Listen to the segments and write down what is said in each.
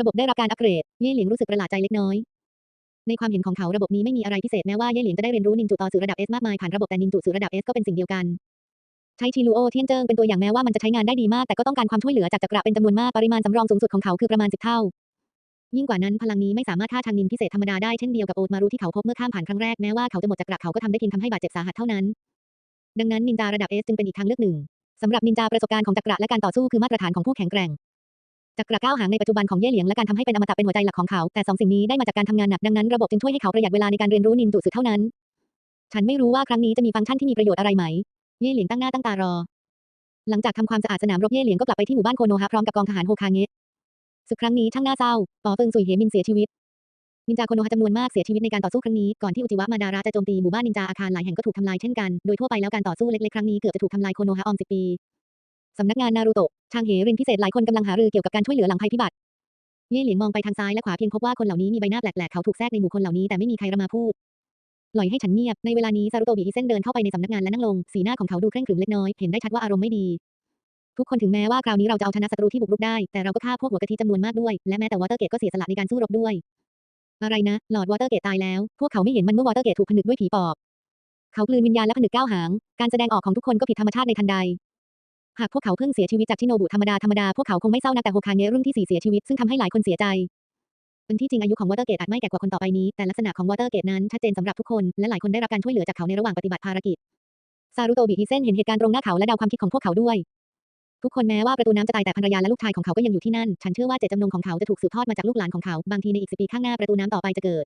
ระบบได้รับการอัปเกรด เย่หลิงรู้สึกประหลาดใจเล็กน้อย ในความเห็นของเขาระบบนี้ไม่มีอะไรพิเศษแม้ว่าเย่หลิงจะได้เรียนรู้นินจูต่อสื่อระดับ S มากมายผ่านระบบแต่นินจูสื่อระดับ S ก็เป็นสิ่งเดียวกัน ใช้ชิลูโอเทียนเจิงเป็นตัวอย่างแม้ว่ามันจะใช้งานได้ดีมากแต่ก็ต้องการความช่วยเหลือจากจักระเป็นจำนวนมากปริมาณสำรองสูงสุดของเขาคือประมาณ10เท่า ยิ่งกว่านั้นพลังนี้ไม่สามารถฆ่าทางนินพิเศษธรรมดาได้เช่นเดียวกับโอตมารุที่เขาพบเมื่อข้ามผ่านครั้งแรกแม้ว่าเขาจะหมดจักระเขาก็ทำได้เพียงทำให้บาดเจ็บสาหัสเท่านั้น ดังนั้นนินจาระดับ S จึงเป็นอีกทางเลือกหนึ่งสำหรับนินจาประสบการณ์ของจักระและการต่อสู้คือมาตรฐานของผู้แข็งแกร่ง จักระก้าวหางในปัจจุบันของเย่เหลียงและการทำให้เป็นอมตะเป็นหัวใจหลักของเขา แต่สองสิ่งนี้ได้มาจากการทำงานหนักดังนั้นระบบจึงช่วยให้เขาประหยัดเวลาในการเรียนรู้นินจูสึเท่านั้น ฉันไม่รู้ว่าครั้งนี้จะมีฟังก์ชันที่มีประโยชน์อะไรไหม เย่เหลียงตั้งหน้าตั้งตารอ หลังจากทำความสะอาดสนามรบเย่เหลียงก็กลับไปที่หมู่บ้านโคโนฮะพร้อมกับกองทหารโฮคาเงะศึกครั้งนี้ช่างน่าเศร้าปอเฟิงซุยเหมินเสียชีวิต นินจาโคโนฮะจำนวนมากเสียชีวิตในการต่อสู้ครั้งนี้ ก่อนที่อุจิวะมาดาระจะโจมตีหมู่บ้านนินจาอาคารหลายแห่งก็ถูกทำลายเช่นกัน โดยทั่วไปแล้วการต่อสู้เล็กๆครั้งนี้เกือบจะถูกทำลายโคโนฮะออมสิบปี สำนักงานนารูโตะทางเหรินพิเศษหลายคนกำลังหารือเกี่ยวกับการช่วยเหลือหลังภัยพิบัติ เย่เหลียงมองไปทางซ้ายและขวาเพียงพบว่าคนเหล่านี้มีใบหน้าแปลกๆเขาถูกแทรกในหมู่คนเหล่านี้แต่ไม่มีใครระมาพูดปล่อยให้ฉันเงียบ ในเวลานี้ซารุโตะบิฮิเซนเดินเข้าไปในสำนักงานและนั่งลง สีหน้าของเขาดูเคร่งขรึมเล็กน้อย เห็นได้ชัดว่าอารมณ์ไม่ดี ทุกคนถึงแม้ว่าคราวนี้เราจะเอาชนะศัตรูที่บุกรุกได้ แต่เราก็ฆ่าพวกหัวกะทิจำนวนมากด้วย และแม้แต่วอเตอร์เกตก็เสียสละในการสู้รบด้วย อะไรนะ หลอดวอเตอร์เกตตายแล้ว พวกเขาไม่เห็นมันเมื่อวอเตอร์เกตถูกผนึกด้วยผีปอบ เขากลืนวิญญาณและผนึกก้าวหาง การแสดงออกของทุกคนก็ผิดธรรมชาติในทันใด หากพวกเขาเพิ่งเสียชีวิตจากชิโนบุธรรมดาธรรมดาพวกเขาคงไม่เศร้านักแต่โฮคาเงะรุ่นที่สี่เสียชีวิตซึ่งทำให้หลายคนเสียใจเป็นที่จริงอายุของวอเตอร์เกตอาจไม่แก่กว่าคนต่อไปนี้ แต่ลักษณะของวอเตอร์เกตนั้นชัดเจนสำหรับทุกคน และหลายคนได้รับการช่วยเหลือจากเขาในระหว่างปฏิบัติภารกิจ ซารุโตบิฮิเซนเห็นเหตุการณ์ตรงหน้าเขาและเดาความคิดของพวกเขาด้วย ทุกคนแม้ว่าประตูน้ำจะตายแต่ภรรยาและลูกชายของเขาก็ยังอยู่ที่นั่น ฉันเชื่อว่าเจตจำนงของเขาจะถูกสืบทอดมาจากลูกหลานของเขา บางทีในอีกสิปีข้างหน้าประตูน้ำต่อไปจะเกิด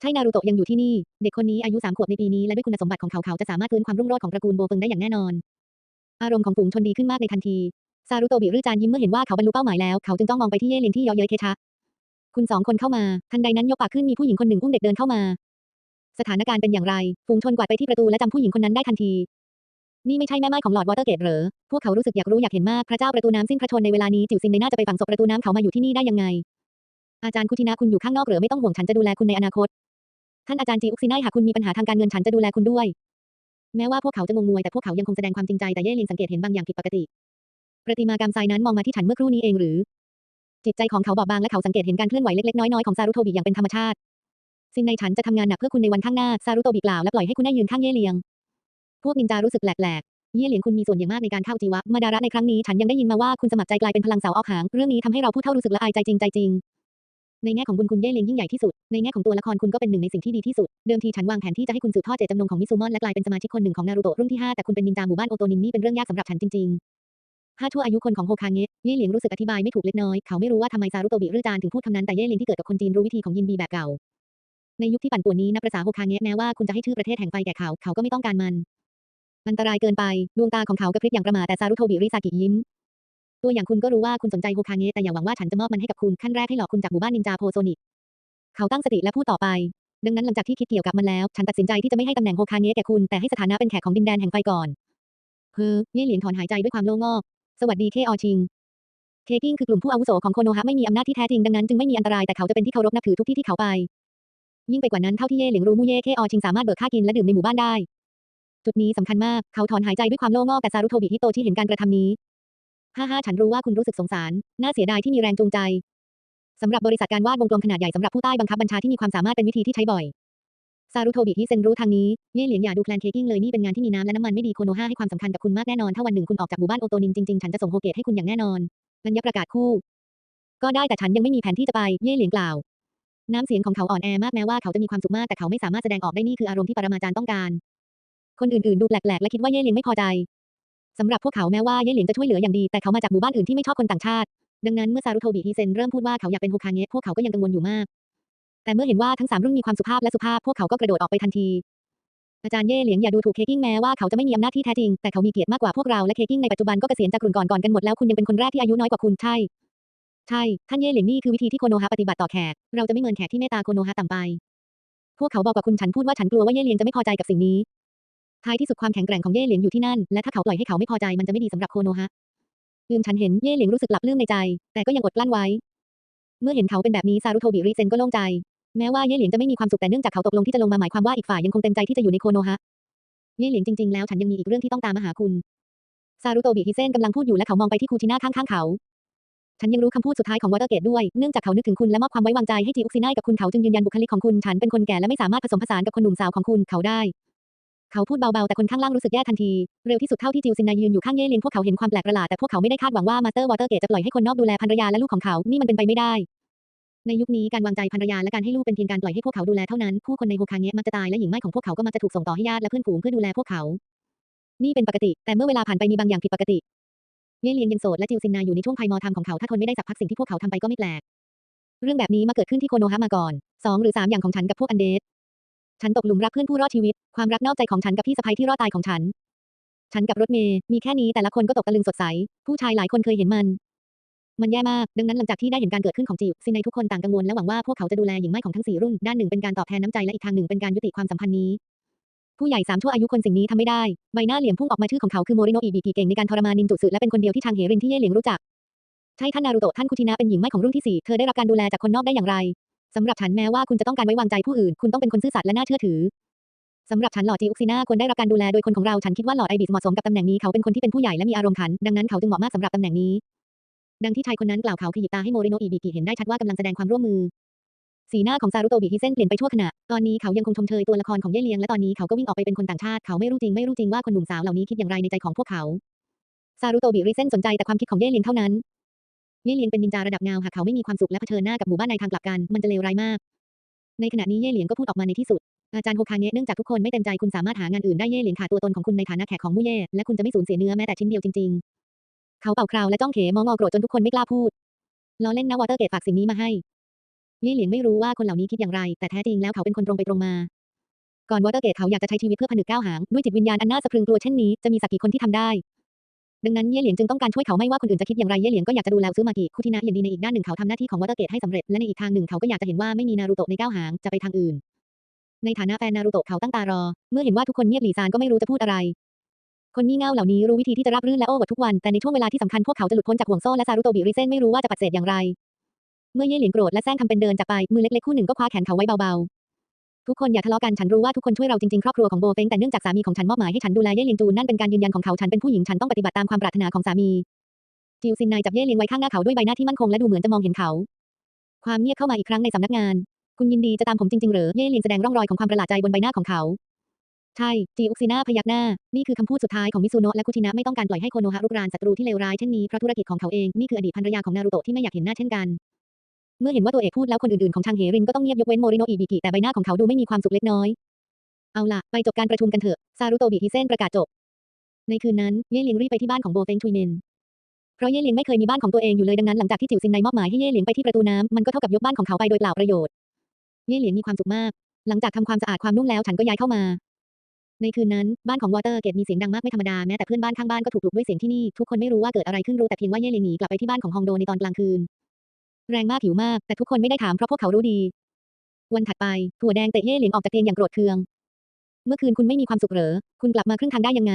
ใช่นารูโตะยังอยู่ที่นี่ เด็กคนนี้อายุสามขวบในปีนี้และด้วยคุณสมบัติของเขาเขาจะสามารถฟื้นความรุ่งโรจน์ของตระกูลโบเฟิงได้อย่างแน่นอน อารมณ์ของฝูงชนดีขึ้นมากในทันทีซารุโตบิรื้อจานยิ้มเมื่อเห็นว่าเขาบรรลุเป้าหมายแล้ว เขาจึงต้องมองไปที่เย่เลียงที่เยาะเย้ยเคชะคุณสองคนเข้ามา ทันใดนั้นยกปากขึ้นมีผู้หญิงคนหนึ่งอุ้มเด็กเดินเข้ามา สถานการณ์เป็นอย่างไร ฝูงชนกวาดไปที่ประตูและจำผู้หญิงคนนั้นได้ทันที นี่ไม่ใช่แม่ไม้ของหลอดวอเตอร์เกตเหรอ พวกเขารู้สึกอยากรู้อยากเห็นมากพระเจ้าประตูน้ำสิ้นพระชนในเวลานี้จิ๋วซินในน่าจะไปฝังศพประตูน้ำเขามาอยู่ที่นี่ได้ยังไง อาจารย์คุชินะคุณอยู่ข้างนอกเหรอไม่ต้องห่วงฉันจะดูแลคุณในอนาคต ท่านอาจารย์จีอุกซินายหากคุณมีปัญหาทางการเงินฉันจะดูแลคุณด้วย แม้ว่าพวกเขาจะงงงวยแต่พวกเขายังคงแสดงความจริงใจแต่เย่ลินสังเกตเห็นบางอย่างผิดปกติ ประติมากรรมทรายนั้นมองมาที่ฉันเมื่อครู่นี้เองหรือ จิตใจของเขาบอบบางและเขาสังเกตเห็นการเคลื่อนไหวเล็กๆน้อยๆของซารุโทบิอย่างเป็นธรรมชาติสิ่งในฉันจะทำงานหนักเพื่อคุณในวันข้างหน้าซารุโตบิกล่าวและปล่อยให้คุณได้ยืนข้างเย่เลียง พวกนินจารู้สึกแปลกๆเย่เลียงคุณมีส่วนอย่างมากในการเข้าจีวะมาดาระในครั้งนี้ฉันยังได้ยินมาว่าคุณสมัครใจกลายเป็นพลังเสาออกหาง เรื่องนี้ทำให้เราผู้เท่ารู้สึกละอายใจจริงใจจริง ในแง่ของบุญคุณเย่เลงยิ่งใหญ่ที่สุด ในแง่ของตัวละครคุณก็เป็นหนึ่งในสิ่งที่ดีที่สุด เดิมทีฉันวางแผนที่จะให้คุณสืบทอดเจตจำนงของมิซูมอนและกลายเป็นสมาชิกคนหนึ่งของนารูโตะรุ่นที่ห้าแต่คุณเป็นนินจาหมู่บ้านโอโตนินนี่เป็นเรื่องยากสำหรับฉันจริงๆห้าชั่วอายุคนของโฮคาเงะเย่เหลียงรู้สึกอธิบายไม่ถูกเล็กน้อย เขาไม่รู้ว่าทำไมซารุโตบิรื้อจานถึงพูดคำนั้นแต่เย่เหลียงที่เกิดกับคนจีนรู้วิธีของยินบีแบบเก่า ในยุคที่ปั่นป่วนนี้นับประษาโฮคาเงะแม้ว่าคุณจะให้ชื่อประเทศแห่งไฟแก่เขาเขาก็ไม่ต้องการมัน อันตรายเกินไปดวงตาของเขากระพริบอย่างประหม่าแต่ซารุโทบิริซากิยิ้ม ตัวอย่างคุณก็รู้ว่าคุณสนใจโฮคาเงะแต่อย่าหวังว่าฉันจะมอบมันให้กับคุณขั้นแรกให้หลอกคุณจากหมู่บ้านนินจาโพโซนิกเขาตั้งสติและพูดต่อไป ดังนั้นหลังจากที่คิดเกี่ยวกับมันแล้ว ฉันตัดสินใจที่จะไม่ให้ตำแหน่งโฮคาเงะแก่คุณแต่ให้สถานะเป็นแขกของดินแดนแห่งไฟก่อนเฮ้อเย่เหลียงถอนหายใจด้วยความโล่งอกสวัสดีเคออชิงเคกิ้งคือกลุ่มผู้อาวุโสของโคโนฮะไม่มีอำนาจที่แท้จริงดังนั้นจึงไม่มีอันตรายแต่เขาจะเป็นที่เคารพนับถือทุกที่ที่เขาไป ยิ่งไปกว่านั้นเท่าที่เย่เหลียงรู้มู่เย่เคอชิงสามารถเบิกค่ากินและดื่มในหมู่บ้านได้ จุดนี้สำคัญมากเขาถอนหายใจด้วยความโล่งอกแต่ซารุโทบิฮิโตที่เห็นการกระทำนี้ ฮ่าฮ่าฉันรู้ว่าคุณรู้สึกสงสาร น่าเสียดายที่มีแรงจูงใจสำหรับบริษัทการวาดวงกลมขนาดใหญ่สำหรับผู้ใต้บังคับบัญชาที่มีความสามารถเป็นวิธีที่ใช้บ่อย ซารุโทบิฮิเซนรู้ทางนี้ เย่เหลียงอย่าดูแคลนเคกิ้งเลยนี่เป็นงานที่มีน้ำและน้ำมันไม่ดีโคโนฮาให้ความสำคัญกับคุณมากแน่นอน ถ้าวันหนึ่งคุณออกจากหมู่บ้านโอโตนินจริงๆ ฉันจะส่งโฮเกตให้คุณอย่างแน่นอนนัญญประกาศคู่ ก็ได้แต่ฉันยังไม่มีแผนที่จะไป เย่เหลียงกล่าว น้ำเสียงของเขาอ่อนแอมากแม้ว่าเขาจะมีความสุขมากแต่เขาไม่สามารถแสดงออกได้นี่คืออารมณ์ที่ปรมาจารย์ต้องการ คนอื่นๆดูแปลกๆและคิดว่าเย่เหลียงไม่พอใจ สำหรับพวกเขาแม้ว่าเย่เหลียงจะช่วยเหลืออย่างดีแต่เขามาจากหมู่บ้านอื่นที่ไม่ชอบคนต่างชาติ ดังนั้นเมื่อซารุโทบิฮิเซนเริ่มพูดว่าเขาอยากเป็นโฮคาเงะพวกเขาก็ยังกังวลอยู่มาก แต่เมื่อเห็นว่าทั้งสามรุ่นมีความสุภาพและสุภาพพวกเขาก็กระโดดออกไปทันทีอาจารย์เย่เหลียงอย่าดูถูกเคกิ้งแม้ว่าเขาจะไม่มีอำนาจที่แท้จริง แต่เขามีเกียรติมากกว่าพวกเราและเคกิ้งในปัจจุบันก็เกษียณจากกลุ่นก่อนก่อนกันหมดแล้วคุณยังเป็นคนแรกที่อายุน้อยกว่าคุณใช่ ใช่ ท่านเย่เหลียงนี่คือวิธีที่โคโนฮะปฏิบัติต่อแขก เราจะไม่เมินแขกที่เมตตาโคโนฮะต่ำไป พวกเขาบอกกับคุณฉันพูดว่าฉันกลัวว่าเย่เหลียงจะไม่พอใจกับสิ่งนี้ ท้ายที่สุดความแข็งแกร่งของเย่เหลียงอยู่ที่นั่น และถ้าเขาปล่อยให้เขาไม่พอใจมันจะไม่ดีสำหรับโคโนฮะลืมฉันเห็นเย่เหลียงรู้สึกหลับลื่นในใจ แต่ก็ยังอดกลั้นไว้ เมื่อเห็นเขาเป็นแบบนี้ซารุโทบิริเซนก็โล่งใจ แม้ว่าเย่เหลียงจะไม่มีความสุขแต่เนื่องจากเขาตกลงที่จะลงมาหมายความว่าอีกฝ่ายยังคงเต็มใจที่จะอยู่ในโคโนฮะ เย่เหลียงจริงๆแล้วฉันยังมีอีกเรื่องที่ต้องตามมาหาคุณ ซารุโตบิฮิเซนกำลังพูดอยู่และเขามองไปที่คูชิน่าข้างๆเขา ฉันยังรู้คำพูดสุดท้ายของวอเตอร์เกตด้วย เนื่องจากเขานึกถึงคุณและมอบความไว้วางใจให้จีอุกซินายกับคุณเขาจึงยืนยันบุคลิกของคุณ ฉันเป็นคนแก่และไม่สามารถผสมผสานกับคนหนุ่มสาวของคุณเขาได้ เขาพูดเบาๆ แต่คนข้างล่างรู้สึกแย่ทันที เร็วที่สุดเท่าที่จิวซินนายยืนอยู่ข้างเย่เลียงพวกเขาเห็นความแปลกประหลาดแต่พวกเขาไม่ได้คาดหวังว่ามาสเตอร์วอเตอร์เกตจะปล่อยให้คนนอกดูแลภรรยาและลูกของเขา นี่มันเป็นไปไม่ได้ ในยุคนี้การวางใจภรรยาและการให้ลูกเป็นเพียงการปล่อยให้พวกเขาดูแลเท่านั้น ผู้คนในโฮคาเงะมักจะตายและหญิงไม้ของพวกเขาก็มักจะถูกส่งต่อให้ญาติและเพื่อนฝูงเพื่อดูแลพวกเขา นี่เป็นปกติ แต่เมื่อเวลาผ่านไปมีบางอย่างผิดปกติ เย่เลียงยังโสดและจิวซินนาอยู่ในช่วงไพมอธรรมของเขาถ้าทนไม่ได้สักพักสิ่งที่พวกเขาทำไปก็ไม่แปลกเรื่องแบบนี้มาเกิดขึ้นที่โคโนฮะมาก่อนสองหรือสามอย่างของฉันกับพวกอันเดส ฉันตกหลุมรักเพื่อนผู้รอดชีวิต ความรักนอกใจของฉันกับพี่สะใภ้ที่รอดตายของฉัน ฉันกับรถเมย์มีแค่นี้แต่ละคนก็ตกตะลึงสดใส ผู้ชายหลายคนเคยเห็นมัน มันแย่มาก ดังนั้นหลังจากที่ได้เห็นการเกิดขึ้นของจิวซินในทุกคนต่างกังวลและหวังว่าพวกเขาจะดูแลหญิงไม้ของทั้งสี่รุ่น ด้านหนึ่งเป็นการตอบแทนน้ำใจและอีกทางหนึ่งเป็นการยุติความสัมพันธ์นี้ ผู้ใหญ่สามชั่วอายุคนสิ่งนี้ทำไม่ได้ ใบหน้าเหลี่ยมพุ่งออกมาชื่อของเขาคือโมริโนะอิบิกิเก่งในการทรมานนินจุสึและเป็นคนเดียวที่ทางเหรินที่เย่เหลียงรู้จัก ใช่ท่านนารูโตะท่านคุชินะเป็นหญิงไม้ของรุ่นที่สี่เธอได้รับการดูแลจากคนนอกได้อย่างไร สำหรับฉันแม้ว่าคุณจะต้องการไว้วางใจผู้อื่น คุณต้องเป็นคนซื่อสัตย์และน่าเชื่อถือสำหรับฉันหลอดจีอุกซิน่าควรได้รับการดูแลโดยคนของเราฉันคิดว่าหลอดไอบิสเหมาะสมกับตำแหน่งนี้เขาเป็นคนที่เป็นผู้ใหญ่และมีอารมณ์ขัน ดังนั้นเขาจึงเหมาะมากสำหรับตำแหน่งนี้ ดังที่ชายคนนั้นกล่าวเขาขยิบตาให้โมริโนอิบิกิเห็นได้ชัดว่ากำลังแสดงความร่วมมือ สีหน้าของซารุโตบิฮิเซนเปลี่ยนไปชั่วขณะ ตอนนี้เขายังคงชมเชยตัวละครของเย่เลียงและตอนนี้เขาก็วิ่งออกไปเป็นคนต่างชาติเขาไม่รู้จริงไม่รู้จริงว่าคนหนุ่มสาวเหล่านี้คิดอย่างไรในใจของพวกเขาซารุโตบิริเซนสนใจแต่ความคิดของเย่เลียงเท่านั้น เย่เหลียงเป็นนินจาระดับเงาหากเขาไม่มีความสุขและเผชิญหน้ากับหมู่บ้านในทางกลับกัน มันจะเลวร้ายมาก ในขณะนี้เย่เหลียงก็พูดออกมาในที่สุด อาจารย์โฮคาเงะเนื่องจากทุกคนไม่เต็มใจคุณสามารถหางานอื่นได้เย่เหลียงขาดตัวตนของคุณในฐานะแขกของมู่เย่และคุณจะไม่สูญเสียเนื้อแม้แต่ชิ้นเดียวจริงๆ เขาเป่าคราวและจ้องเขมองอโกรธจนทุกคนไม่กล้าพูดล้อเล่นนะวอเตอร์เกตฝากสิ่งนี้มาให้เย่เหลียงไม่รู้ว่าคนเหล่านี้คิดอย่างไร แต่แท้จริงแล้วเขาเป็นคนตรงไปตรงมาก่อนวอเตอร์เกตเขาอยากจะใช้ชีวิตเพื่อผนึกก้าวหางด้วยจิตวิญญาณอันน่าสะพรึงกลัวเช่นนี้จะมีสักกี่คนที่ทำได้ ดังนั้นเย่เหลียงจึงต้องการช่วยเขาไม่ว่าคนอื่นจะคิดอย่างไรเย่เหลียงก็อยากจะดูแลซื้อมากิคุทินะอย่างดีในอีกด้านหนึ่งเขาทำหน้าที่ของวอเตอร์เกตให้สำเร็จและในอีกทางหนึ่งเขาก็อยากจะเห็นว่าไม่มีนารูโตะในก้าวหางจะไปทางอื่น ในฐานะแฟนนารูโตะเขาตั้งตารอ เมื่อเห็นว่าทุกคนเงียบหลีซานก็ไม่รู้จะพูดอะไร คนงี่เง่าเหล่านี้รู้วิธีที่จะรับรื่นและโอ้อวดทุกวันแต่ในช่วงเวลาที่สำคัญพวกเขาจะหลุดพ้นจากห่วงโซ่และซารุโตะบิริเซนไม่รู้ว่าจะปฏิเสธอย่างไร เมื่อเย่เหลียงโกรธและแซงทำเป็นเดินจากไปมือเล็กๆคู่หนึ่งก็คว้าแขนเขาไว้เบาๆ ทุกคนอย่าทะเลาะกันฉันรู้ว่าทุกคนช่วยเราจริงๆครอบครัวของโบเฟงแต่เนื่องจากสามีของฉันมอบหมายให้ฉันดูแลเย่เลียงจูนนั่นเป็นการยืนยันของเขาฉันเป็นผู้หญิงฉันต้องปฏิบัติตามความปรารถนาของสามีจิวซินนายจับเย่เลียงไว้ข้างหน้าเขาด้วยใบหน้าที่มั่นคงและดูเหมือนจะมองเห็นเขา ความเงียบเข้ามาอีกครั้งในสำนักงาน คุณยินดีจะตามผมจริงๆหรือเย่เลียงแสดงร่องรอยของความประหลาดใจบนใบหน้าของเขาใช่จีอุกซิน่าพยักหน้า นี่คือคำพูดสุดท้ายของมิซูโนะและคุชินะไม่ต้องการปล่อยให้โคโนฮะรุกรานศัตรูที่เลวร้ายเช่นนี้เพราะธุรกิจของเขาเอง นี่คืออดีตภรรยาของนารูโตะที่ไม่อยากเห็นหน้าเช่นกัน เมื่อเห็นว่าตัวเอกพูดแล้วคนอื่นๆของทางเฮรินก็ต้องเงียบยกเว้นโมริโนอิบิกิแต่ใบหน้าของเขาดูไม่มีความสุขเล็กน้อย เอาล่ะ ไปจบการประชุมกันเถอะ ซารุโตบิฮิเซนประกาศจบ ในคืนนั้น เย่เหลียงรีบไปที่บ้านของโบเฟงทุยเมน เพราะเย่เหลียงไม่เคยมีบ้านของตัวเองอยู่เลยดังนั้นหลังจากที่จิ๋วซินไนมอบหมายให้เย่เหลียงไปที่ประตูน้ำมันก็เท่ากับยกบ้านของเขาไปโดยเปล่าประโยชน์ เย่เหลียงมีความสุขมาก หลังจากทำความสะอาดความนุ่มแล้วฉันก็ย้ายเข้ามา ในคืนนั้นบ้านของวอเตอร์เกตมีเสียงดังมากไม่ธรรมดาแม้แต่เพื่อนบ้านข้างบ้านก็ถูกปลุกด้วยเสียงที่นี่ทุกคนไม่รู้ว่าเกิดอะไรขึ้นรู้แต่เพียงว่าเย่หลียงหนีกลับไปที่บ้านของฮองโดในตอนกลางคืน แรงมากหิวมาก แต่ทุกคนไม่ได้ถามเพราะพวกเขารู้ดี วันถัดไป ถั่วแดงเตะเย่เหลียงออกจากเตียงอย่างโกรธเคือง เมื่อคืนคุณไม่มีความสุขเหรอ คุณกลับมาครึ่งทางได้ยังไง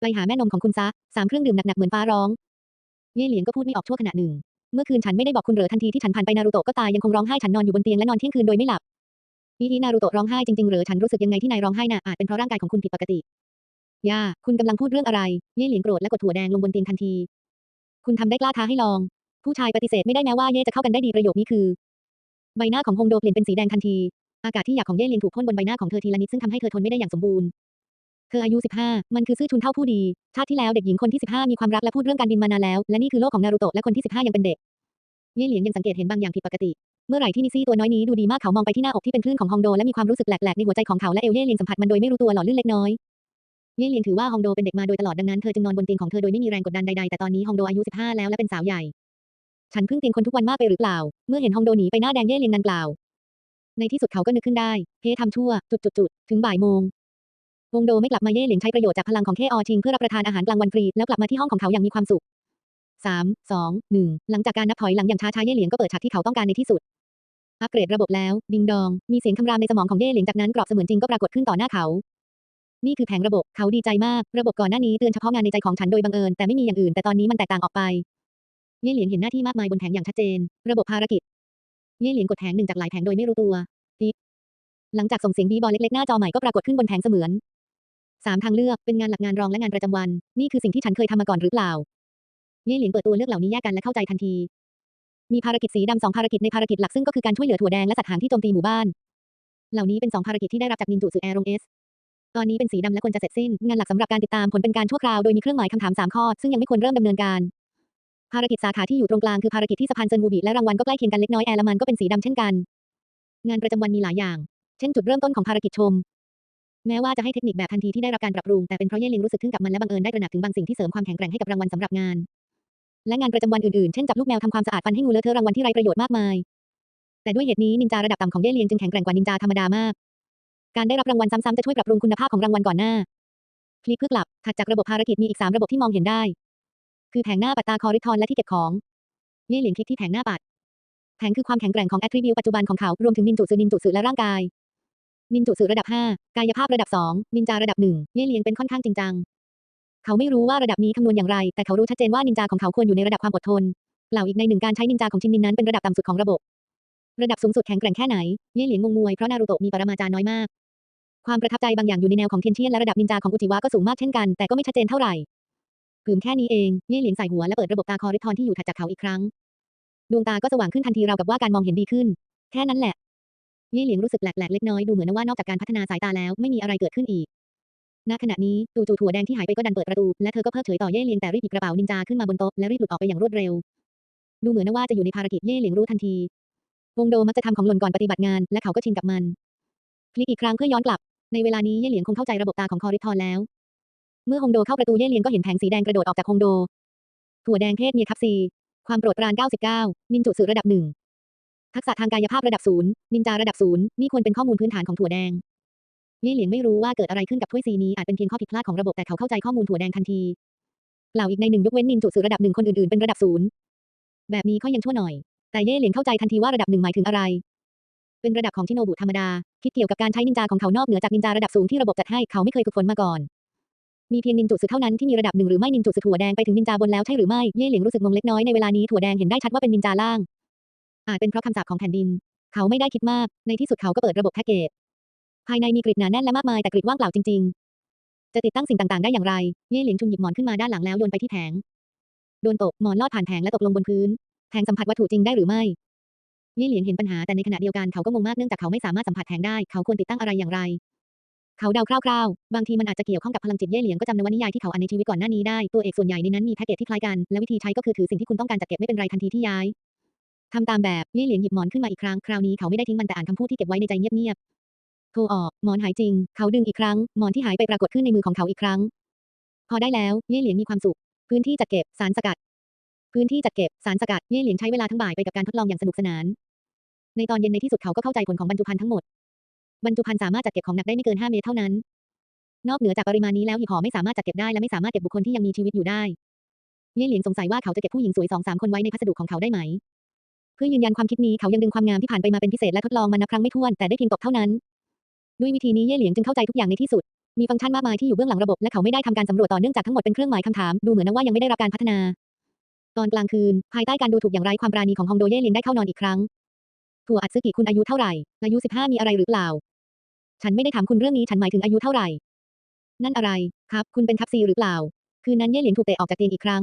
ไปหาแม่นมของคุณซะ สามเครื่องดื่มหนักๆเหมือนฟ้าร้อง เย่เหลียงก็พูดไม่ออกชั่วขณะหนึ่ง เมื่อคืนฉันไม่ได้บอกคุณเหรอทันทีที่ฉันผ่านไปนารูโตะก็ตายยังคงร้องไห้ฉันนอนอยู่บนเตียงและนอนเที่ยงคืนโดยไม่หลับพี่ที่นารูโตะร้องไห้จริงๆเหรอฉันรู้สึกยังไงที่นายร้องไห้น่ะอาจเป็นเพราะร่างกายของคุณผิดปกติย่าคุณกำลังพูดเรื่องอะไร เย่เหลียงโกรธและกดถั่วแดงลงบนเตียงทันที คุณทำได้กล้าท้าให้ลอง ผู้ชายปฏิเสธไม่ได้แม้ว่าเย่จะเข้ากันได้ดีประโยคนี้คือ ใบหน้าของฮงโดเปลี่ยนเป็นสีแดงทันที อากาศที่อยากของเย่เลียงถูกพ่นบนใบหน้าของเธอทีละนิดซึ่งทำให้เธอทนไม่ได้อย่างสมบูรณ์ เธออายุ 15 มันคือซื่อชุนเท่าผู้ดี ชาติที่แล้วเด็กหญิงคนที่ 15 มีความรักและพูดเรื่องการบินมานานแล้ว และนี่คือโลกของนารูโตะและคนที่ 15 ยังเป็นเด็ก เย่เหลียงยังสังเกตเห็นบางอย่างผิดปกติ เมื่อไหร่ที่นิซี่ตัวน้อยนี้ดูดีมากเขามองไปที่หน้าอกที่เป็นคลื่นของฮองโดและมีความรู้สึกแปลกๆในหัวใจของเขาและเอลเย่เหลียงสัมผัสมันโดยไม่รู้ตัวหล่อลื่นเล็กน้อยเย่เลียงถือว่าฮองโดเป็นเด็กมาโดยตลอดดังนั้นเธอจึงนอนบนเตียงของเธอโดยไม่มีแรงกดดันใดๆแต่ตอนนี้ฮองโดอายุ 15 แล้วและเป็นสาวใหญ่ ฉันเพึ่งเตียงคนทุกวันมากไปหรือเปล่า เมื่อเห็นฮองโดหนีไปหน้าแดงเย่เหลียงนันกล่าว ในที่สุดเขาก็นึกขึ้นได้ เฮ้ทำชั่ว จุดๆถึงบ่ายโมง วงโดไม่กลับมาเย่เหลียงใช้ประโยชน์จากพลังของเทอชิงเพื่อรับประทานอาหารกลางวันฟรีแล้วกลับมาที่ห้องของเขาอย่างมีความสุขสามสองหนึ่งหลังจากการนับถอยหลังอย่างช้าๆเย่เหลียงก็เปิดฉากที่เขาต้องการในที่สุด อัปเกรดระบบแล้วบิงดอง มีเสียงคำรามในสมองของเย่เหลียงจากนั้นกรอบเสมือนจริงก็ปรากฏขึ้นต่อหน้าเขา นี่คือแผงระบบเขาดีใจมาก ระบบก่อนหน้านี้เตือนเฉพาะงานในใจของฉันโดยบังเอิญแต่ไม่มีอย่างอื่นแต่ตอนนี้มันแตกต่างออกไป เย่เหลียงเห็นหน้าที่มากมายบนแผงอย่างชัดเจน ระบบภารกิจ เย่เหลียงกดแผงหนึ่งจากหลายแผงโดยไม่รู้ตัวปิ๊บหลังจากส่งเสียงบีบอลเล็กๆหน้าจอใหม่ก็ปรากฏขึ้นบนแผงเสมือนสามทางเลือกเป็นงานหลักงานรองและงานประจำวัน นี่คือสิ่งที่ฉันเคยทำมาก่อนหรือเปล่า เย่เหลิงเปิดตัวเลือกเหล่านี้แยกกันและเข้าใจทันที มีภารกิจสีดำสองภารกิจในภารกิจหลักซึ่งก็คือการช่วยเหลือถั่วแดงและสัตว์หางที่โจมตีหมู่บ้าน เหล่านี้เป็นสองภารกิจที่ได้รับจากนินจูสึแอโรงเอสตอนนี้เป็นสีดำและควรจะเสร็จสิ้น งานหลักสำหรับการติดตามผลเป็นการชั่วคราวโดยมีเครื่องหมายคำถาม 3 ข้อ ซึ่งยังไม่ควรเริ่มดำเนินการ ภารกิจสาขาที่อยู่ตรงกลางคือภารกิจที่สะพานเซินวูบิและรางวัลก็ใกล้เคียงกันเล็กน้อยแอร์ละมันก็เป็นสีดำเช่นกัน งานประจำวันมีหลายอย่าง เช่นจุดเริ่มต้นของภารกิจชม แม้ว่าจะให้เทคนิคแบบทันทีที่ได้รับการปรับปรุงแต่เป็นเพราะเย่ลิงรู้สึกทึ่งกับมันและบังเอิญได้ตระหนักถึงบางสิ่งที่เสริมความแข็งแกร่งให้กับรางวัลสำหรับงาน และงานประจำวันอื่นๆ เช่นจับลูกแมวทำความสะอาดฟันให้งูเลอะเทอะรางวัลที่ไร้ประโยชน์มากมาย แต่ด้วยเหตุนี้นินจาระดับต่ำของเย่เลียงจึงแข็งแกร่งกว่านินจาธรรมดามาก การได้รับรางวัลซ้ำๆจะช่วยปรับปรุงคุณภาพของรางวัลก่อนหน้าคลิกเพื่อกลับถัดจากระบบภารกิจมีอีก3ระบบที่มองเห็นได้ คือแผงหน้าปัดตาคอริทอนและที่เก็บของ เย่เหลียงคลิกที่แผงหน้าปัด แผงคือความแข็งแกร่งของแอตทริบิวปัจจุบันของเขา รวมถึงนินจุสือนินจุสือและร่างกาย นินจุสือระดับ 5 กายภาพระดับ 2 นินจาระดับ 1 เย่เหลียงเป็นค่อนข้างจริงจัง เขาไม่รู้ว่าระดับนี้คำนวณอย่างไร แต่เขารู้ชัดเจนว่านินจาของเขาควรอยู่ในระดับความอดทนกล่าอีกในหนึ่งการใช้นินจาของชินนินนั้นเป็นระดับต่ำสุดของระบบ ระดับสูงสุดแข็งแกร่งแค่ไหน เย่เหลียงงงงวยเพราะนารูโตะมีปรมาจารย์น้อยมากความประทับใจบางอย่างอยู่ในแนวของเทียนเชียนและระดับนินจาของอุจิวะก็สูงมากเช่นกันแต่ก็ไม่ชัดเจนเท่าไหร่ ผืมแค่นี้เองเย่เหลียงใส่หัวและเปิดระบบตาคอริทอนที่อยู่ถัดจากเขาอีกครั้ง ดวงตาก็สว่างขึ้นทันทีราวกับว่าการมองเห็นดีขึ้น แค่นั้นแหละ เย่เหลียงรู้สึกแปลกๆเล็กน้อยดูเหมือนว่านอกจากการพัฒนาสายตาแล้วไม่มีอะไรเกิดขึ้นอีกณขณะนี้จู่ๆถั่วแดงที่หายไปก็ดันเปิดประตูและเธอก็เพิกเฉยต่อเย่เหลียงแต่รีบหยิบกระเป๋านินจาขึ้นมาบนโต๊ะและรีบหลุดออกไปอย่างรวดเร็ว ดูเหมือนว่าจะอยู่ในภารกิจเย่เหลียงรู้ทันทีวงโดมักจะทำของหล่นก่อนปฏิบัติงานและเขาก็ชินกับมัน คลิกอีกครั้งเพื่อย้อนกลับ ในเวลานี้เย่เหลียงคงเข้าใจระบบตาของคอริทอนแล้ว เมื่อฮงโดเข้าประตูเย่เลียงก็เห็นแผงสีแดงกระโดดออกจากฮงโด ถั่วแดงเพศเมียคับซี ความโปรดปราน 99 นินจุสือระดับหนึ่ง ทักษะทางกายภาพระดับศูนย์นินจาระดับศูนย์นี่ควรเป็นข้อมูลพื้นฐานของถั่วแดง เย่เหลียงไม่รู้ว่าเกิดอะไรขึ้นกับถ้วยซีนี้อาจเป็นเพียงข้อผิดพลาดของระบบแต่เขาเข้าใจข้อมูลถั่วแดงทันทีกล่าอีกในหนึ่งยกเว้นนินจุสือระดับหนึ่งคนอื่นๆเป็นระดับศูนย์ แบบนี้ก็ยังชั่วหน่อย แต่เย่เหลียงเข้าใจทันทีว่าระดับหนึ่งหมายถึงอะไร เป็นระดับของชิโนบุธรรมดา คิดเกี่ยวกับการใช้นินจาของเขานอกเหนือจากนินจาระดับสูงที่ระบบจัดให้เขาไม่เคยฝึกฝนมาก่อน มีเพียงนินจุสือเท่านั้นที่มีระดับหนึ่งหรือไม่นินจุสือถั่วแดงไปถึงนินจาบนแล้วใช่หรือไม่เย่เหลียงรู้สึกงงเล็กน้อยในเวลานี้ถั่วแดงเห็นได้ชัดว่าเป็นนินจาล่าง อาจเป็นเพราะคำสาปของแผ่นดิน เขาไม่ได้คิดมาก ในที่สุดเขาก็เปิดระบบแพ็กเกจ ภายในมีกริดหนาแน่นและมากมายแต่กริดว่างเปล่าจริง ๆ จะติดตั้งสิ่งต่างๆ ได้อย่างไร เย่เหลียงชุนหยิบหมอนขึ้นมาด้านหลังแล้วโยนไปที่แผง โดนตกหมอนลอดผ่านแผงและตกลงบนพื้น แผงสัมผัสวัตถุจริงได้หรือไม่เย่เหลียงเห็นปัญหาแต่ในขณะเดียวกันเขาก็งงมากเนื่องจากเขาไม่สามารถสัมผัสแผงได้ เขาควรติดตั้งอะไรอย่างไร เขาเดาคร่าวๆ บางทีมันอาจจะเกี่ยวข้องกับพลังจิตเย่เหลียงก็จำนวนิยายที่เขาอ่านในชีวิตก่อนหน้านี้ได้ ตัวเอกส่วนใหญ่ในนั้นมีแพ็กเกจที่คล้ายกัน และวิธีใช้ก็คือถือสิ่งที่คุณต้องการจัดเก็บไม่เป็นไรทันทีที่ย้ายทำตามแบบเย่เหลียงหยิบหมอนขึ้นมาอีกครั้ง คราวนี้เขาไม่ได้ทิ้งมันแต่อ่านคำพูดที่เก็บไว้ในใจเงียบๆ โทรออก หมอนหายจริง เขาดึงอีกครั้ง หมอนที่หายไปปรากฏขึ้นในมือของเขาอีกครั้ง พอได้แล้ว เย่เหลียงมีความสุข พื้นที่จัดเก็บ สารสกัด พื้นที่จัดเก็บ สารสกัด เย่เหลียงใช้เวลาทั้งบ่ายไปกับการทดลองอย่างสนุกสนาน ในตอนเย็นในที่สุดเขาก็เข้าใจผลของบรรจุภัณฑ์ทั้งหมด บรรจุภัณฑ์สามารถจัดเก็บของหนักได้ไม่เกิน 5 เมตรเท่านั้น นอกเหนือจากปริมาณนี้แล้วหีบห่อไม่สามารถจัดเก็บได้และไม่สามารถเก็บบุคคลที่ยังมีชีวิตอยู่ได้เย่เหลียงสงสัยว่าเขาจะเก็บผู้หญิงสวยสองสามคนไว้ในพัสดุของเขาได้ไหม เพื่อยืนยันความคิดนี้เขายังดึงความงามที่ผ่านไปมาเป็นพิเศษและทดลองมันนับครั้งไม่ถ้วนแต่ได้เพียงตกเท่านั้น ด้วยวิธีนี้เย่เหลียงจึงเข้าใจทุกอย่างในที่สุด มีฟังก์ชันมากมายที่อยู่เบื้องหลังระบบและเขาไม่ได้ทำการสำรวจต่อเนื่องจากทั้งหมดเป็นเครื่องหมายคำถามดูเหมือนว่ายังไม่ได้รับการพัฒนา ตอนกลางคืน ภายใต้การดูถูกอย่างไร้ความปราณีของฮองโดเย่เหลียงได้เข้านอนอีกครั้งถั่วอัดซึกิคุณอายุเท่าไหร่อายุ 15 มีอะไรหรือเปล่า ฉันไม่ได้ถามคุณเรื่องนี้ฉันหมายถึงอายุเท่าไหร่ นั่นอะไร ครับ คุณเป็นคับซีหรือเปล่า คืนนั้นเย่เหลียงถูกเตะออกจากเตียงอีกครั้ง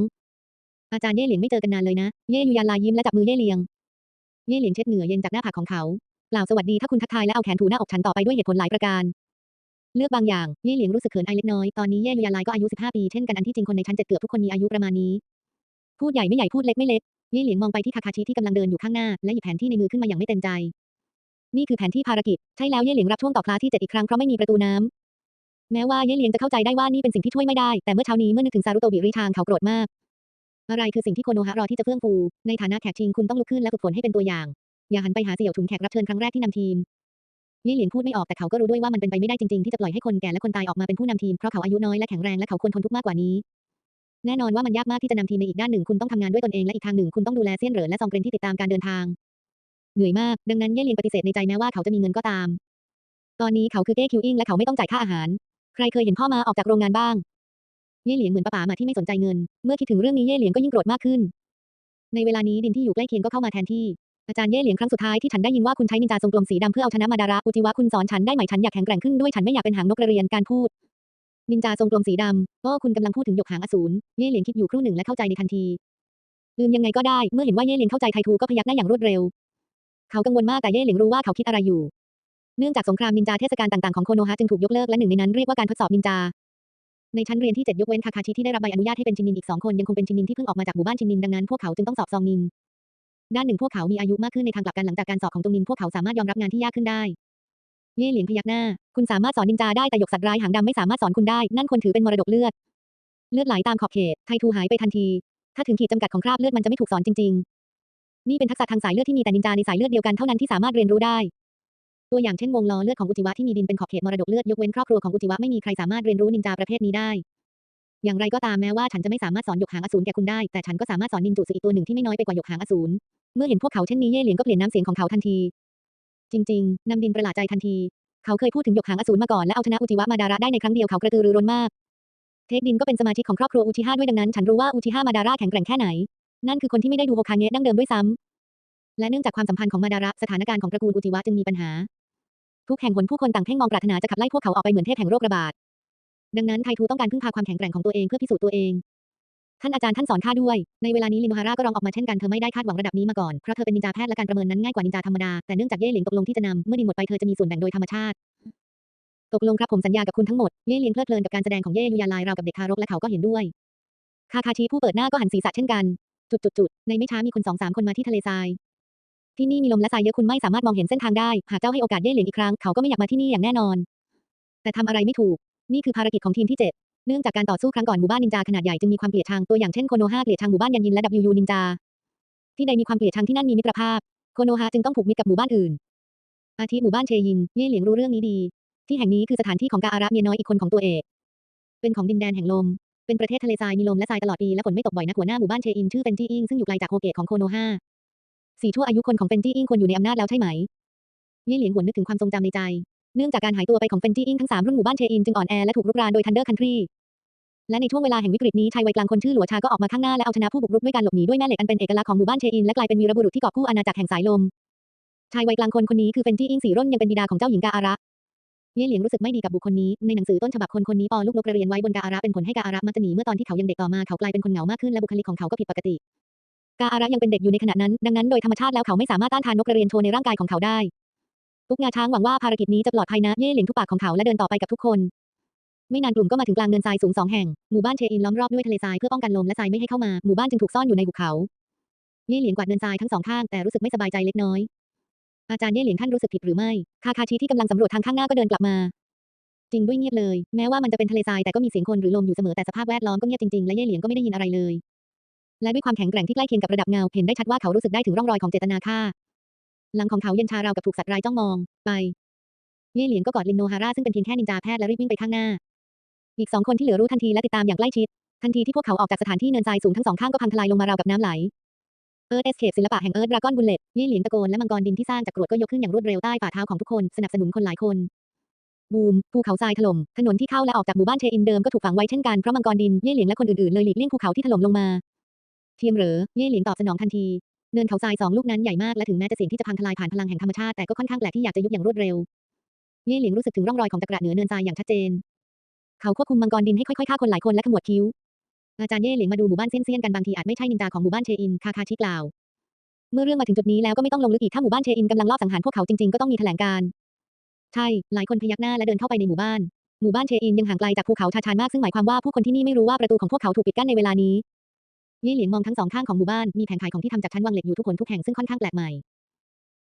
อาจารย์เย่เหลียงไม่เจอกันนานเลยนะ เย่ยูยานลายยิ้มและจับมือเย่เหลียง เย่เหลียงเช็ดเหงื่อเย็นจากหน้าผากของเขากล่าวสวัสดีถ้าคุณทักทายและเอาแขนถูหน้าอกฉันต่อไปด้วยเหตุผลหลายประการ เลือกบางอย่าง เย่เหลียงรู้สึกเขินอายเล็กน้อย ตอนนี้เย่ยูยานลายก็อายุ15ปีเช่นกันอันที่จริงคนในชั้นเจ็ดเกือบทุกคนมีอายุประมาณนี้ พูดใหญ่ไม่ใหญ่พูดเล็กไม่เล็ก เย่เหลียงมองไปที่คาคาชิที่กำลังเดินอยู่ข้างหน้าและหยิบแผนที่ในมือขึ้นมาอย่างไม่เต็มใจ นี่คือแผนที่ภารกิจ ใช่แล้วเย่เหลียงรับช่วงต่อคลาที่เจ็ดอีกครั้งเพราะไม่มีประตูน้ำแม้ว่าเย่เหลียงจะเข้าใจได้ว่านี่เป็นสิ่งที่ช่วยไม่ได้ แต่เมื่อเช้านี้เมื่อนึกถึงซารุโตบิริทางเขาโกรธมาก อะไรคือสิ่งที่โคโนฮะรอที่จะเฟื่องฟู ในฐานะแขกชิงคุณต้องลุกขึ้นและฝึกฝนให้เป็นตัวอย่าง อย่าหันไปหาเสี่ยวถุนแขกรับเชิญครั้งแรกที่นำทีมเย่เหลียงพูดไม่ออกแต่เขาก็รู้ด้วยว่ามันเป็นไปไม่ได้จริงๆที่จะปล่อยให้คนแก่และคนตายออกมาเป็นผู้นำทีมเพราะเขาอายุน้อยและแข็งแรงและเขาควรทนทุกข์มากกว่านี้แน่นอนว่ามันยากมากที่จะนำทีมในอีกด้านหนึ่งคุณต้องทำงานด้วยตนเองและอีกทางหนึ่งคุณต้องดูแลเซียนเหรินและซองเกรนที่ติดตามการเดินทาง เหนื่อยมาก ดังนั้นเย่เหลียงปฏิเสธในใจแม้ว่าเขาจะมีเงินก็ตาม ตอนนี้เขาคือเก้คิวอิงและเขาไม่ต้องจ่ายค่าอาหาร ใครเคยเห็นพ่อมาออกจากโรงงานบ้าง เย่เหลียงเหมือนป้าป๋ามาที่ไม่สนใจเงิน เมื่อคิดถึงเรื่องนี้เย่เหลียงก็ยิ่งโกรธมากขึ้น ในเวลานี้ดินที่อยู่ใกล้เคียงก็เข้ามาแทนที่ อาจารย์เย่เหลียงครั้งสุดท้ายที่ฉันได้ยินว่าคุณใช้นินจาทรงกลมสีดำเพื่อเอาชนะมาดาระอุจิวะคุณสอนฉันได้ไหมฉันอยากแข็งแกร่งขึ้นด้วยฉันไม่อยากเป็นหางนกกระเรียนการพูดนินจาทรงกลมสีดำโอ้คุณกำลังพูดถึงหยกหางอสูร เย่เหลียงคิดอยู่ครู่หนึ่งและเข้าใจในทันที ลืมยังไงก็ได้ เมื่อเห็นว่าเย่เหลียงเข้าใจไททูก็พยักหน้าอย่างรวดเร็ว เขากังวลมากแต่เย่เหลียงรู้ว่าเขาคิดอะไรอยู่ เนื่องจากสงครามนินจาเทศกาลต่างๆของโคโนฮะจึงถูกยกเลิกและหนึ่งในนั้นเรียกว่าการทดสอบนินจา ในชั้นเรียนที่ 7 ยกเว้นคาคาชิที่ได้รับใบอนุญาตให้เป็นชินนินอีกสองคนยังคงเป็นชินนินที่เพิ่งออกมาจากหมู่บ้านชินนินดังนั้นพวกเขาจึงต้องสอบซองนิน ด้านหนึ่งพวกเขามีอายุมากขึ้นในทางกลับกันหลังจากการสอบของตรงนินพวกเขาสามารถยอมรับงานที่ยากขึ้นได้ เย่เหลียงพยักหน้า คุณสามารถสอนนินจาได้แต่หยกสัตว์ร้ายหางดำไม่สามารถสอนคุณได้ นั่นควรถือเป็นมรดกเลือด เลือดไหลตามขอบเขต ไททูหายไปทันที ถ้าถึงขีดจำกัดของคราบเลือดมันจะไม่ถูกสอนจริง นี่เป็นทักษะทางสายเลือดที่มีแต่นินจาในสายเลือดเดียวกันเท่านั้นที่สามารถเรียนรู้ได้ ตัวอย่างเช่นวงล้อเลือดของอุจิวะที่มีดินเป็นขอบเขตมรดกเลือดยกเว้นครอบครัวของอุจิวะไม่มีใครสามารถเรียนรู้นินจาประเภทนี้ได้ อย่างไรก็ตามแม้ว่าฉันจะไม่สามารถสอนหยกหางอสูรแก่คุณได้แต่ฉันก็สามารถสอนนินจูสึอีกตัวหนึ่งที่ไม่น้อยไปกว่าหยกหางอสูรเมื่อเห็นพวกเขาเช่นนี้เย่เหลียงก็เปลี่ยนน้ำเสียงของเขาทันที จริง ๆนำดินประหลาดใจทันที เขาเคยพูดถึงหยกหางอสูรมาก่อนและเอาชนะอุจิวะมาดาระได้ในครั้งเดียวเขากระตือรือร้นมาก เทคดินก็เป็นสมาชิกของครอบครัวอุชิฮะด้วยดังนั้น ฉันรู้ว่าอุชิฮะมาดาระแข็งแกร่งแค่ไหน นั่นคือคนที่ไม่ได้ดูโฮคาเงะดั้งเดิมด้วยซ้ำและเนื่องจากความสัมพันธ์ของมาดาระสถานการณ์ของตระกูลอุจิวะจึงมีปัญหา ทุกแห่งหนผู้คนต่างเพ่งมองปรารถนาจะขับไล่พวกเขาออกไปเหมือนเทพแห่งโรคระบาดดังนั้นไททูต้องการพึ่งพาความแข็งแกร่งของตัวเองเพื่อพิสูจน์ตัวเองท่านอาจารย์ท่านสอนข้าด้วย ในเวลานี้ลินฮาร่าก็ร้องออกมาเช่นกัน เธอไม่ได้คาดหวังระดับนี้มาก่อน เพราะเธอเป็นนินจาแพทย์และการประเมินนั้นง่ายกว่านินจาธรรมดา แต่เนื่องจากเย่เหลียงตกลงที่จะนำ เมื่อดินหมดไปเธอจะมีส่วนแบ่งโดยธรรมชาติ ตกลงครับผมสัญญากับคุณทั้งหมด เย่เหลียงเพลิดเพลินกับการแสดงของเย่ยุยาลายราวกับเด็กทารกและเขาก็เห็นด้วย คาคาชิผู้เปิดหน้าก็หันศีรษะเช่นกัน จุดจุดจุดในไม่ช้ามีคนสองสามคนมาที่ทะเลทราย ที่นี่มีลมและทรายเยอะคุณไม่สามารถมองเห็นเส้นทางได้ หากเจ้าให้โอกาสเย่เหลียงอีกครั้ง เขาก็ไม่อยากมาที่นี่อย่างแน่นอน แต่ทำอะไรไม่ถูก นี่คือภารกิจของทีมที่เจ็ดเนื่องจากการต่อสู้ครั้งก่อนหมู่บ้านนินจาขนาดใหญ่จึงมีความเกลียดชังตัวอย่างเช่นโคโนฮาเกลียดชังหมู่บ้านยันยินและ WU นินจา ที่ใดมีความเกลียดชังที่นั่นมีมิตรภาพ โคโนฮาจึงต้องผูกมิตรกับหมู่บ้านอื่น อาทิหมู่บ้านเชยิน เย่เหลียงรู้เรื่องนี้ดี ที่แห่งนี้คือสถานที่ของกาอาระเมียน้อยอีกคนของตัวเอก เป็นของดินแดนแห่งลม เป็นประเทศทะเลทรายมีลมและทรายตลอดปีและฝนไม่ตกบ่อยนักหัวหน้าหมู่บ้านเชอินชื่อเป็นจี้อิงซึ่งอยู่ไกลจากโฮเกะของโคโนฮาสี่ชั่วอายุคนของเป็นจี้อิงควรอยู่ในอำนาจแล้วใช่ไหมเย่เหลียงหวนนึกถึงความทรงจำในใจเนื่องจากการหายตัวไปของเฟนจี้อิงทั้งสามรุ่นหมู่บ้านเชอินจึงอ่อนแอและถูกรุกรานโดยทันเดอร์คันทรีและในช่วงเวลาแห่งวิกฤตนี้ชายวัยกลางคนชื่อหลัวชาก็ออกมาข้างหน้าและเอาชนะผู้บุกรุกด้วยการหลบหนีด้วยแม่เหล็กอันเป็นเอกลักษณ์ของหมู่บ้านเชอินและกลายเป็นวีรบุรุษที่กอบกู้อาณาจักรแห่งสายลมชายวัยกลางคนคนนี้คือเฟนจี้อิงสีร่นยังเป็นบิดาของเจ้าหญิงกาอาระ เย่เหลียงรู้สึกไม่ดีกับบุคคลนี้ ในหนังสือต้นฉบับคนคนนี้ปอลูกนกกระเรียนไว้บนกาอาระเป็นผลให้กาอาระมักจะหนีเมื่อตอนที่เขายังเด็กต่อมาเขากลายเป็นคนเหงามากขึ้นและบุคลิกของเขาก็ผิดปกติ กาอาระยังเป็นเด็กอยู่ในขณะนั้น ดังนั้นโดยธรรมชาติแล้วเขาไม่สามารถต้านทานนกกระเรียนโชว์ในร่างกายของเขาได้ ทุกงาช้างหวังว่าภารกิจนี้จะปลอดภัยนะ เย่เหลียงทุกปากของเขาและเดินต่อไปกับทุกคน ไม่นานกลุ่มก็มาถึงกลางเนินทรายสูงสองแห่ง หมู่บ้านเชอินล้อมรอบด้วยทะเลทรายเพื่อป้องกันลมและทรายไม่ให้เข้ามา หมู่บ้านจึงถูกซ่อนอยู่ในหุบเขา เย่เหลียงกวาดเนินทรายทั้งสองข้างแต่รู้สึกไม่สบายใจเล็กน้อย อาจารย์เย่เหลียงท่านรู้สึกผิดหรือไม่ คาคาชิที่กำลังสำรวจทางข้างหน้าก็เดินกลับมา จริงด้วยเงียบเลย แม้ว่ามันจะเป็นทะเลทรายแต่ก็มีเสียงคนหรือลมอยู่เสมอแต่สภาพแวดล้อมก็เงียบจริงๆ และเย่เหลียงก็ไม่ได้ยินอะไรเลย และด้วยความแข็งแกร่งที่ใกล้เคียงกับระดับเงาเห็นได้ชัดว่าเขารู้สึกได้ถึงร่องรอยของเจตนาฆ่า หลังของเขาเย็นชาราวกับถูกสัตว์ร้ายจ้องมอง ไป เย่เหลียงก็กอดลินโนฮาร่าซึ่งเป็นเพียงแค่นินจาแพทย์และรีบวิ่งไปข้างหน้า อีกสองคนที่เหลือรู้ทันทีและติดตามอย่างใกล้ชิดทันทีที่พวกเขาออกจากสถานที่เนินทรายสูงทั้งสองข้างก็พังทลายลงมาราวกับน้ำไหล เอิร์ธเอสเคปศิลปะแห่งเอิร์ธดราก้อนบุลเลตเย่เหลียงตะโกนและมังกรดินที่สร้างจากกรวดก็ยกขึ้นอย่างรวดเร็วใต้ฝ่าเท้าของทุกคนสนับสนุนคนหลายคน บูม ภูเขาทรายถล่ม ถนนที่เข้าและออกจากหมู่บ้านเชอินเดิมก็ถูกฝังไว้เช่นกันเพราะมังกรดินเย่เหลียงและคนอื่นๆเลยหลีกเลี่ยงภูเขาที่ถล่มลงมา เทียมเหรอเย่เหลียงตอบสนองทันทีเนินเขาทรายสองลูกนั้นใหญ่มากและถึงแม้จะเสี่ยงที่จะพังทลายผ่านพลังแห่งธรรมชาติแต่ก็ค่อนข้างแปลกที่อยากจะยุบอย่างรวดเร็วเย่เหลียงรู้สึกถึงร่องรอยของตะกระเหนือเนินทรายอย่างชัดเจน เขาควบคุมมังกรดินให้ค่อยๆฆ่าคนหลายคนและขมวดคิ้ว อาจารย์เย่เหลียงมาดูหมู่บ้านเซียนๆกันบางทีอาจไม่ใช่นินจาของหมู่บ้านเชอิน คาคาชิกล่าว เมื่อเรื่องมาถึงจุดนี้แล้วก็ไม่ต้องลงลึกอีกถ้าหมู่บ้านเชอินกำลังลอบสังหารพวกเขาจริงๆก็ต้องมีแถลงการ์ใช่ หลายคนพยักหน้าและเดินเข้าไปในหมู่บ้าน หมู่บ้านเชอินยังห่างไกลจากภูเขาชาชานมากซึ่งหมายความว่าผู้คนที่นี่ไม่รู้ว่าประตูของพวกเขาถูกปิดกั้นในเวลานี้ เย่เหลียงมองทั้งสองข้างของหมู่บ้าน มีแผงขายของที่ทำจากชั้นวางเหล็กอยู่ทุกคนทุกแห่งซึ่งค่อนข้างแปลกใหม่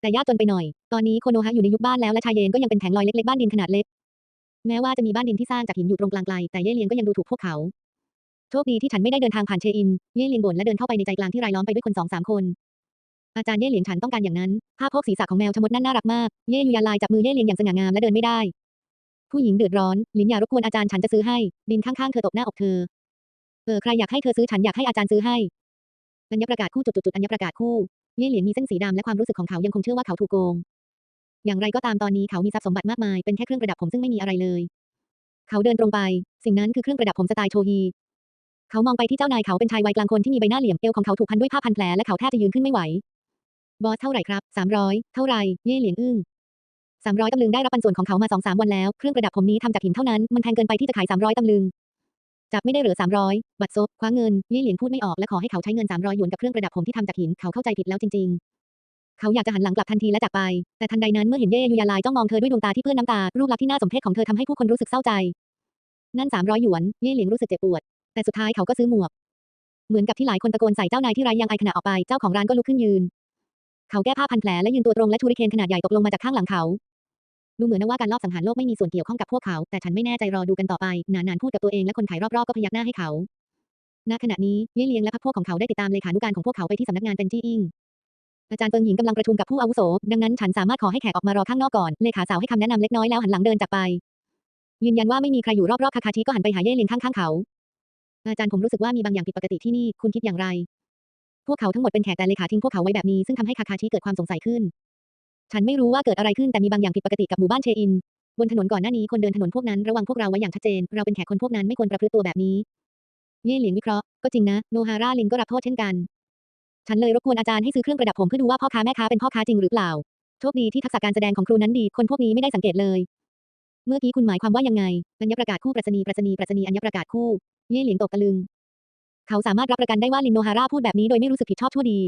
แต่ยากจนไปหน่อย ตอนนี้โคโนฮะอยู่ในยุคบ้านแล้วและชายเยนก็ยังเป็นแผงลอยเล็กๆบ้านดินขนาดเล็ก แม้ว่าจะมีบ้านดินที่สร้างจากหินอยู่ตรงกลางไกลแต่เย่เหลียงก็ยังดูถูกพวกเขา โชคดีที่ฉันไม่ได้เดินทางผ่านเชอิน เย่เหลียงบ่นและเดินเข้าไปในใจกลางที่รายล้อมไปด้วยคนสองสามคน อาจารย์เย่เหลียงฉันต้องการอย่างนั้น ภาพพกศีรษะของแมวชมดนั่นน่ารักมาก เย่ยูยาลายจับมือเย่เหลียงอย่างสง่างามและเดินไม่ได้ ผู้หญิงเดือดร้อนลินอย่ารบกวนอาจารย์ฉันจะซื้อให้ ดินข้างๆเธอตกหน้าอกเธอ เออใครอยากให้เธอซื้อฉันอยากให้อาจารย์ซื้อให้ อัญญประกาศคู่จุดๆอัญญประกาศคู่ เย่เหลียงมีเส้นสีดำและความรู้สึกของเขายังคงเชื่อว่าเขาถูกโกง อย่างไรก็ตามตอนนี้เขามีทรัพย์สมบัติมากมายเป็นแค่เครื่องประดับผมซึ่งไม่มีอะไรเลยเขาเดินตรงไป สิ่งนั้นคือเครื่องประดับผมสไตล์โชฮี เขามองไปที่เจ้านายเขาเป็นชายวัยกลางคนที่มีใบหน้าเหลี่ยมเอวของเขาถูกพันด้วยผ้าพันแผลและเขาแทบจะยืนขึ้นไม่ไหว บอสเท่าไหร่ครับสามร้อยเท่าไหร่เย่เหลียงอึ้งสามร้อยตำลึงได้รับปันส่วนของเขามาสองสามวันแล้ว เครื่องประดับผมนี้ทำจากหินเท่านั้น มันแพงเกินไปที่จะขายสามร้อยตำลึง จับไม่ได้เหรอสามร้อยบัตรซบคว้าเงินเย่เหลียงพูดไม่ออกและขอให้เขาใช้เงินสามร้อยหยวนกับเครื่องประดับผมที่ทำจากหิน เขาเข้าใจผิดแล้วจริง ๆ เขาอยากจะหันหลังกลับทันทีและจากไป แต่ทันใดนั้นเมื่อเห็นเย่ยุยาลายจ้องมองเธอด้วยดวงตาที่เปื้อนน้ำตา รูปลักษณ์ที่น่าสมเพชของเธอทำให้ผู้คนรู้สึกเศร้าใจ นั่นสามร้อยหยวน เย่เหลียงรู้สึกเจ็บปวด แต่สุดท้ายเขาก็ซื้อหมวก เหมือนกับที่หลายคนตะโกนใส่เจ้านายที่ไร้ยังอายขณะออกไป เจ้าของร้านก็ลุกขึ้นยืน เขาแก้ผ้าพันแผลและยืนตัวตรงและชูริเคนขนาดใหญ่ตกลงมาจากข้างหลังเขา ดูเหมือนนะว่าการลอบสังหารโลกไม่มีส่วนเกี่ยวข้องกับพวกเขา แต่ฉันไม่แน่ใจรอดูกันต่อไป นานๆพูดกับตัวเองและคนขายรอบๆก็พยักหน้าให้เขาณขณะนี้เย่เลียงและพรรคพวกของเขาได้ติดตามเลขานุการของพวกเขาไปที่สำนักงานเป็นจี้อิงอาจารย์เฟิงหญิงกำลังประชุมกับผู้อาวุโส ดังนั้นฉันสามารถขอให้แขกออกมารอข้างนอกก่อน เลขาสาวให้คำแนะนำเล็กน้อยแล้วหันหลังเดินจากไป ยืนยันว่าไม่มีใครอยู่รอบๆคาคาชิก็หันไปหาเย่เลียงข้างๆเขา อาจารย์ผมรู้สึกว่ามีบางอย่างผิดปกติที่นี่ คุณคิดอย่างไร พวกเขาทั้งหมดเป็นแขกแต่เลขาทิ้งพวกเขาไว้แบบนี้ซึ่งทำให้คาคาชิเกิดความสงสัยขึ้น ฉันไม่รู้ว่าเกิดอะไรขึ้นแต่มีบางอย่างผิดปกติกับหมู่บ้านเชอิน บนถนนก่อนหน้านี้คนเดินถนนพวกนั้นระวังพวกเราไว้อย่างชัดเจน เราเป็นแขกคนพวกนั้นไม่ควรประพฤติตัวแบบนี้ เย่เหลียงวิเคราะห์ ก็จริงนะ โนฮาร่าลินก็รับโทษเช่นกัน ฉันเลยรบกวนอาจารย์ให้ซื้อเครื่องประดับผมเพื่อดูว่าพ่อค้าแม่ค้าเป็นพ่อค้าจริงหรือเปล่า โชคดีที่ทักษะการแสดงของครูนั้นดี คนพวกนี้ไม่ได้สังเกตเลย เมื่อกี้คุณหมายความว่ายังไง อัญญประกาศคู่ปรัชนีปรัชนีปรัชนีอัญญประกาศคู่เย่เหลียงตกตะลึง เขาสามารถรับประกันได้ว่าลินโนฮาร่าพูดแบบนี้โดยไม่รู้สึกผิดชอบชั่วดี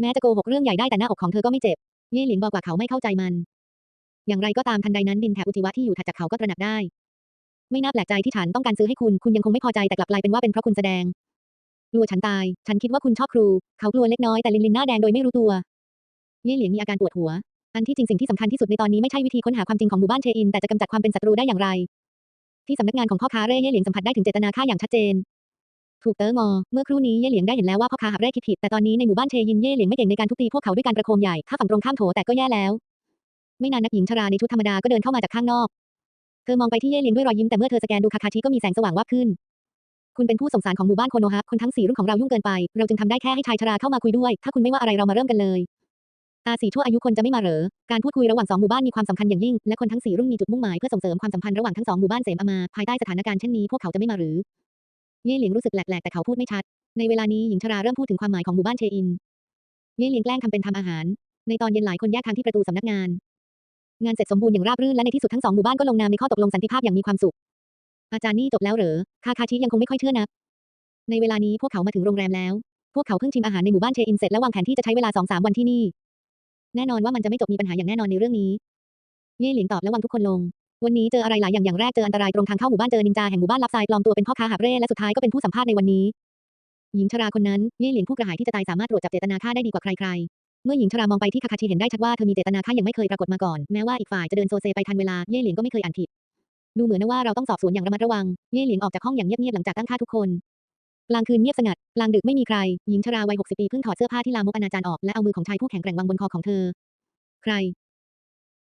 แม้จะโกหกเรื่องใหญ่ได้แต่หน้าอกของเธอก็ไม่เจ็บ เย่เหลิงบอกว่าเขาไม่เข้าใจมัน อย่างไรก็ตามทันใดนั้นดินแถบอุจิวะที่อยู่ถัดจากเขาก็ตระหนักได้ ไม่น่าแปลกใจที่ฉันต้องการซื้อให้คุณ คุณยังคงไม่พอใจแต่กลับกลายเป็นว่าเป็นเพราะคุณแสดงกลัวฉันตาย ฉันคิดว่าคุณชอบครู เขากลัวเล็กน้อยแต่ลินลินหน้าแดงโดยไม่รู้ตัว เย่เหลียงมีอาการปวดหัว อันที่จริงสิ่งที่สำคัญที่สุดในตอนนี้ไม่ใช่วิธีค้นหาความจริงของหมู่บ้านเชอินแต่จะกำจัดความเป็นศัตรูได้อย่างไร ที่สำนักงานของพ่อค้าเร่เย่เหลียงสัมผัสได้ถึงเจตนาฆ่าอย่างชัดเจน ถูกเต๋องอ เมื่อครู่นี้เย่เหลียงได้เห็นแล้วว่าพ่อค้าหับเร่คิดผิดแต่ตอนนี้ในหมู่บ้านเชยินเย่เหลียงไม่เก่งในการทุบตีพวกเขาด้วยการประโคมใหญ่ถ้าฝั่งตรงข้ามโถแต่ก็แย่แล้ว ไม่นานนักหญิงชราในชุดธรรมดาก็เดินเข้ามาจากข้างนอก เธอมองไปที่เย่เหลียงด้วยรอยยิ้มแต่เมื่อเธอสแกนดูคาคาชิก็มีแสงสว่างวับขึ้นคุณเป็นผู้ส่งสารของหมู่บ้านโคโนฮะคนทั้งสี่รุ่นของเรายุ่งเกินไป เราจึงทำได้แค่ให้ชายชราเข้ามาคุยด้วย ถ้าคุณไม่ว่าอะไรเรามาเริ่มกันเลย ตาสีชั่วอายุคนจะไม่มาเหรอ การพูดคุยระหว่างสองหมู่บ้านมีความสำคัญอย่างยิ่ง และคนทั้งสี่รุ่นมีจุดมุ่งหมายเพื่อส่งเสริมความสัมพันธ์ระหว่างทั้งสองหมู่บ้านเสมอมา ภายใต้สถานการณ์เช่นนี้พวกเขาจะไม่มาหรือ เย่เหลียงรู้สึกแปลกๆแต่เขาพูดไม่ชัด ในเวลานี้หญิงชราเริ่มพูดถึงความหมายของหมู่บ้านเชอิน เย่เหลียงแกล้งทำเป็นทำอาหาร ในตอนเย็นหลายคนแยกทางที่ประตูสำนักงาน งานเสร็จสมบูรณ์อย่างราบรื่นและในที่สุดทั้งสองหมู่บ้านก็ลงนามในข้อตกลงสันติภาพอย่างมีความสุข อาจารย์นี่จบแล้วเหรอ คาคาชิยังคงไม่ค่อยเชื่อนัก ในเวลานี้พวกเขามาถึงโรงแรมแล้ว พวกเขาเพิ่งชิมอาหารในหมู่บ้านเชอินเสร็จและวางแผนที่จะใช้เวลาสองสามวันที่นี่ แน่นอนว่ามันจะไม่จบมีปัญหาอย่างแน่นอนในเรื่องนี้ เย่หลิงตอบและวางทุกคนลง วันนี้เจออะไรหลายอย่างอย่างแรกเจออันตรายตรงทางเข้าหมู่บ้านเจอนินจาแห่งหมู่บ้านลับทรายปลอมตัวเป็นพ่อค้าหาบเร่และสุดท้ายก็เป็นผู้สัมภาษณ์ในวันนี้ หญิงชราคนนั้นเย่หลิงผู้กระหายที่จะตายสามารถตรวจจับเจตนาฆ่าได้ดีกว่าใครๆ เมื่อหญิงชรามองไปที่คาคาชิเห็นได้ชัดว่าเธอมีเจตนาฆ่าอย่างไม่เคยปรากฏมาก่อนแม้ว่าอีกฝ่ายจะเดินโซเซไปทันเวลาเย่หลิงก็ไม่เคยอ่านผิดดูเหมือนนะว่าเราต้องสอบสวนอย่างระมัดระวัง เย่หลิงออกจากห้องอย่างเงียบๆหลังจากตั้งค่าทุกคน กลางคืนเงียบสงัด กลางดึกไม่มีใคร หญิงชราวัยหกสิบปีเพิ่งถอดเสื้อผ้าที่ลามกอนาจารออกและเอามือของชายผู้แข็งแกร่งวางบนคอของเธอ ใคร